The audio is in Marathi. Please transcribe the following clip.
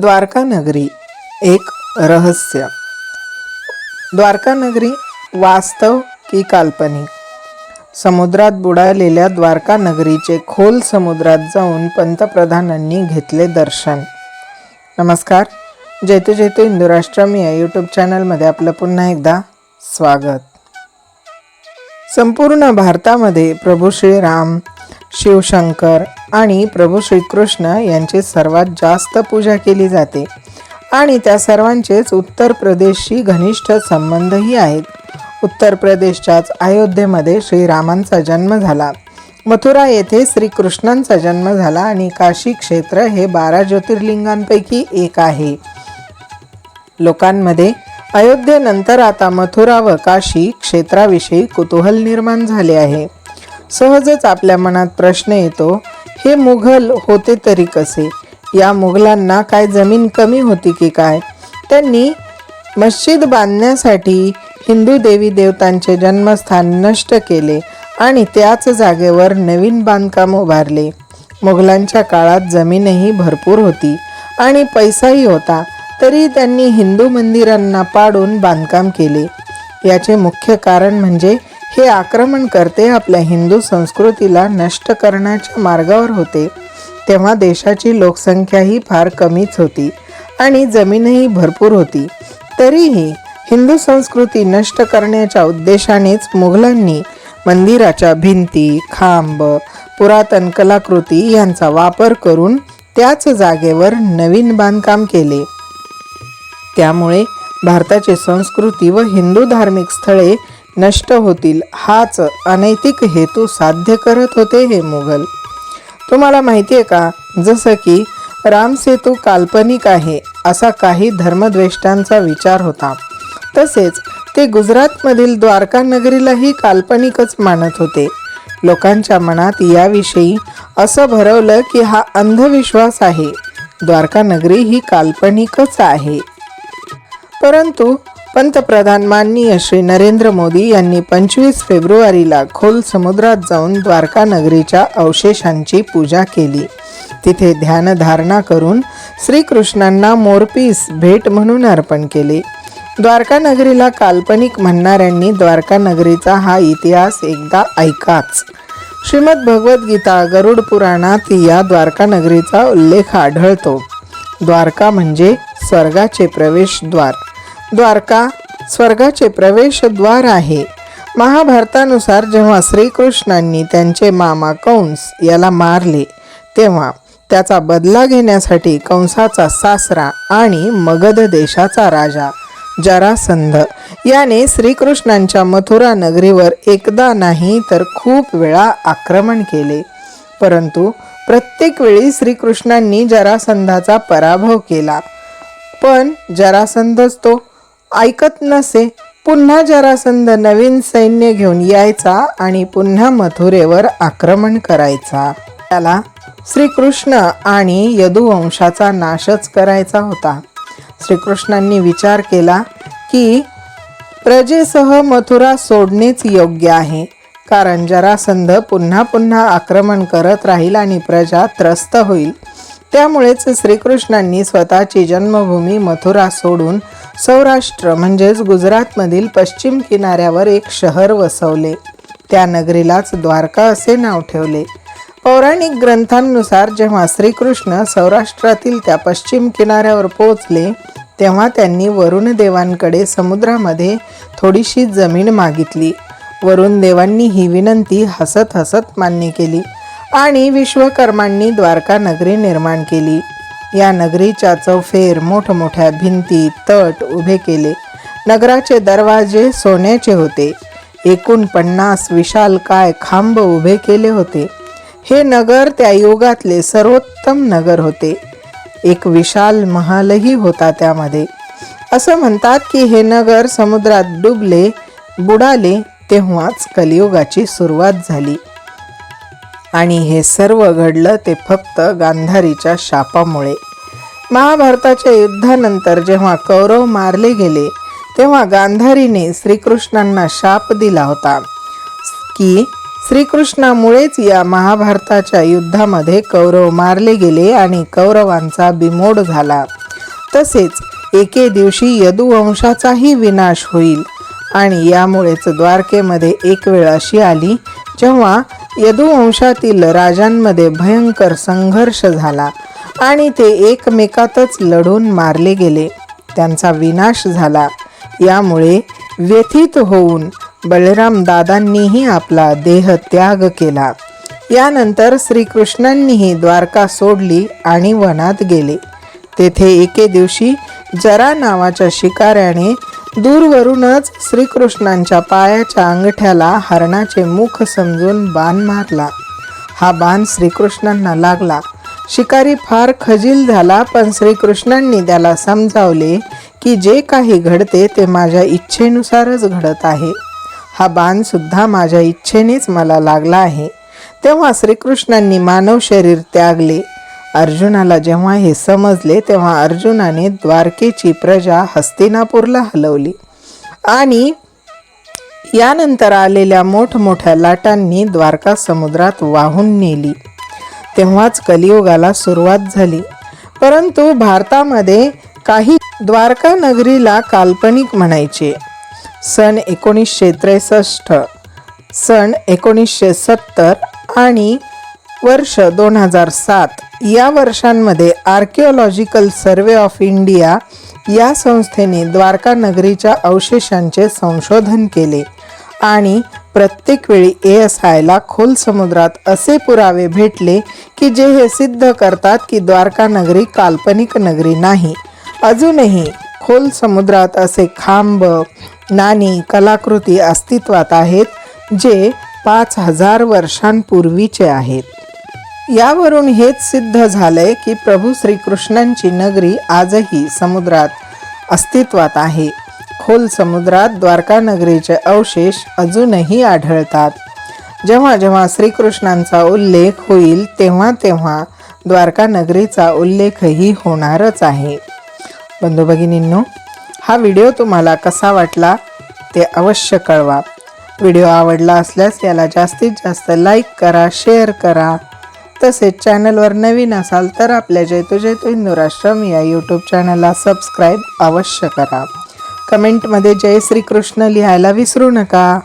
द्वारका नगरी एक रहस्य. द्वारका नगरी वास्तव की काल्पनिक. समुद्रात बुडालेल्या द्वारका नगरीचे खोल समुद्रात जाऊन पंतप्रधानांनी घेतले दर्शन. नमस्कार जेतू जेतू इंदुराष्ट्रम या यूट्यूब चॅनलमध्ये आपलं पुन्हा एकदा स्वागत. संपूर्ण भारतामध्ये प्रभू श्रीराम शिवशंकर आणि प्रभू श्रीकृष्ण यांची सर्वात जास्त पूजा केली जाते. आणि त्या सर्वांचेच उत्तर प्रदेशशी घनिष्ठ संबंधही आहेत. उत्तर प्रदेशच्याच अयोध्येमध्ये श्रीरामांचा जन्म झाला. मथुरा येथे श्रीकृष्णांचा जन्म झाला आणि काशी क्षेत्र हे बारा ज्योतिर्लिंगांपैकी एक आहे. लोकांमध्ये अयोध्येनंतर आता मथुरा व काशी क्षेत्राविषयी कुतूहल निर्माण झाले आहे. सहजच आपल्या मनात प्रश्न येतो हे मुघल होते तरी कसे? या मुघलांना काय जमीन कमी होती की काय? त्यांनी मस्जिद बांधण्यासाठी हिंदू देवी देवतांचे जन्मस्थान नष्ट केले आणि त्याच जागेवर नवीन बांधकाम उभारले. मुघलांच्या काळात जमीनही भरपूर होती आणि पैसाही होता तरी त्यांनी हिंदू मंदिरांना पाडून बांधकाम केले. याचे मुख्य कारण म्हणजे हे आक्रमणकर्ते आपल्या हिंदू संस्कृतीला नष्ट करण्याच्या मार्गावर होते. तेव्हा देशाची लोकसंख्याही फार कमीच होती आणि जमीनही भरपूर होती. तरीही हिंदू संस्कृती नष्ट करण्याच्या उद्देशानेच मुघलांनी मंदिराच्या भिंती खांब पुरातन कलाकृती यांचा वापर करून त्याच जागेवर नवीन बांधकाम केले. त्यामुळे भारताची संस्कृती व हिंदू धार्मिक स्थळे नष्ट होतील हाच अनैतिक हेतू साध्य करत होते हे मुघल. तुम्हाला माहिती आहे का? जसं की रामसेतू काल्पनिक आहे असा काही धर्मद्वेष्टांचा विचार होता. तसेच ते गुजरातमधील द्वारका नगरीलाही काल्पनिकच मानत होते. लोकांच्या मनात याविषयी असं भरवलं की हा अंधविश्वास आहे. द्वारका नगरी ही काल्पनिकच आहे. परंतु पंतप्रधान माननीय श्री नरेंद्र मोदी यांनी पंचवीस फेब्रुवारीला खोल समुद्रात जाऊन द्वारका नगरीच्या अवशेषांची पूजा केली. तिथे ध्यानधारणा करून श्रीकृष्णांना मोरपीस भेट म्हणून अर्पण केले. द्वारका नगरीला काल्पनिक म्हणणाऱ्यांनी द्वारका नगरीचा हा इतिहास एकदा ऐकाच. श्रीमद भगवद्गीता गरुड पुराणात या द्वारका नगरीचा उल्लेख आढळतो. द्वारका म्हणजे स्वर्गाचे प्रवेशद्वार द्वारका स्वर्गाचे प्रवेशद्वार आहे. महाभारतानुसार जेव्हा श्रीकृष्णांनी त्यांचे मामा कंस याला मारले तेव्हा त्याचा बदला घेण्यासाठी कंसाचा सासरा आणि मगध देशाचा राजा जरासंध याने श्रीकृष्णांच्या मथुरा नगरीवर एकदा नाही तर खूप वेळा आक्रमण केले. परंतु प्रत्येक वेळी श्रीकृष्णांनी जरासंधाचा पराभव केला. पण जरासंधच तो ऐकत नसे पुन्हा जरासंध नवीन सैन्य घेऊन यायचा आणि पुन्हा मथुरेवर आक्रमण करायचा. त्याला श्रीकृष्ण आणि यदुवंशाचा नाशच करायचा होता. श्रीकृष्णांनी विचार केला की प्रजेसह मथुरा सोडणेच योग्य आहे कारण जरासंध पुन्हा पुन्हा आक्रमण करत राहील आणि प्रजा त्रस्त होईल. त्यामुळेच श्रीकृष्णांनी स्वतःची जन्मभूमी मथुरा सोडून सौराष्ट्र म्हणजेच गुजरातमधील पश्चिम किनाऱ्यावर एक शहर वसवले. त्या नगरीलाच द्वारका असे नाव ठेवले. पौराणिक ग्रंथांनुसार जेव्हा श्रीकृष्ण सौराष्ट्रातील त्या पश्चिम किनाऱ्यावर पोहोचले तेव्हा त्यांनी वरुण देवांकडे समुद्रामध्ये थोडीशी जमीन मागितली. वरुण देवांनी ही विनंती हसत हसत मान्य केली आणि विश्वकर्मांनी द्वारका नगरी निर्माण केली. या नगरीच्या चौफेर मोठमोठ्या भिंती तट उभे केले. नगराचे दरवाजे सोन्याचे होते. एकूण पन्नास विशाल काय खांब उभे केले होते. हे नगर त्या युगातले सर्वोत्तम नगर होते. एक विशाल महालही होता त्यामध्ये. असं म्हणतात की हे नगर समुद्रात डुबले बुडाले तेव्हाच कलियुगाची सुरुवात झाली. आणि हे सर्व घडलं ते फक्त गांधारीच्या शापामुळे. महाभारताच्या युद्धानंतर जेव्हा कौरव मारले गेले तेव्हा गांधारीने श्रीकृष्णांना शाप दिला होता. की श्रीकृष्णामुळेच या महाभारताच्या युद्धामध्ये कौरव मारले गेले आणि कौरवांचा बिमोड झाला. तसेच एके दिवशी यदुवंशाचाही विनाश होईल आणि यामुळेच द्वारकेमध्ये एक वेळ अशी आली जेव्हा यदुवंशातील राजांमध्ये भयंकर संघर्ष झाला. आणि ते एकमेकातच लढून मारले गेले. त्यांचा विनाश झाला. यामुळे व्यथित होऊन बळराम दादांनीही आपला देह त्याग केला. यानंतर श्रीकृष्णांनीही द्वारका सोडली आणि वनात गेले. तेथे एके दिवशी जरा नावाच्या शिकाऱ्याने दूरवरूनच श्रीकृष्णांच्या पायाच्या अंगठ्याला हरणाचे मुख समजून बाण मारला. हा बाण श्रीकृष्णांना लागला. शिकारी फार खजील झाला पण श्रीकृष्णांनी त्याला समजावले की जे काही घडते ते माझ्या इच्छेनुसारच घडत आहे. हा बाणसुद्धा माझ्या इच्छेनेच मला लागला आहे. तेव्हा श्रीकृष्णांनी मानव शरीर त्यागले. अर्जुनाला जेव्हा हे समजले तेव्हा अर्जुनाने द्वारकेची प्रजा हस्तिनापूरला हलवली. आणि यानंतर आलेल्या मोठमोठ्या लाटांनी द्वारका समुद्रात वाहून नेली. तेव्हाच कलियुगाला सुरुवात झाली. परंतु भारतामध्ये काही द्वारका नगरीला काल्पनिक म्हणायचे. सन एकोणीसशे त्रेसष्ट सन एकोणीसशे सत्तर आणि वर्ष दोन हजार सात या वर्षांमध्ये आर्किओलॉजिकल सर्वे ऑफ इंडिया या संस्थेने द्वारका नगरीच्या अवशेषांचे संशोधन केले आणि प्रत्येक वेळी ए एस आयला खोल समुद्रात असे पुरावे भेटले की जे हे सिद्ध करतात की द्वारका नगरी काल्पनिक नगरी नाही. अजूनही खोल समुद्रात असे खांब नाणी कलाकृती अस्तित्वात आहेत जे पाच हजार वर्षांपूर्वीचे आहेत. यावरून हेच सिद्ध झालंय की प्रभू श्रीकृष्णांची नगरी आजही समुद्रात अस्तित्वात आहे. खोल समुद्रात द्वारकानगरीचे अवशेष अजूनही आढळतात. जेव्हा जेव्हा श्रीकृष्णांचा उल्लेख होईल तेव्हा तेव्हा द्वारकानगरीचा उल्लेखही होणारच आहे. बंधू भगिनींनो हा व्हिडिओ तुम्हाला कसा वाटला ते अवश्य कळवा. व्हिडिओ आवडला असल्यास याला जास्तीत जास्त लाईक करा शेअर करा. तसेच चॅनलवर नवीन असाल तर आपल्या जैतू जैतू हिंदू राष्ट्रम या यूट्यूब चॅनलला सबस्क्राईब अवश्य करा. कमेंटमध्ये जय श्रीकृष्ण लिहायला विसरू नका.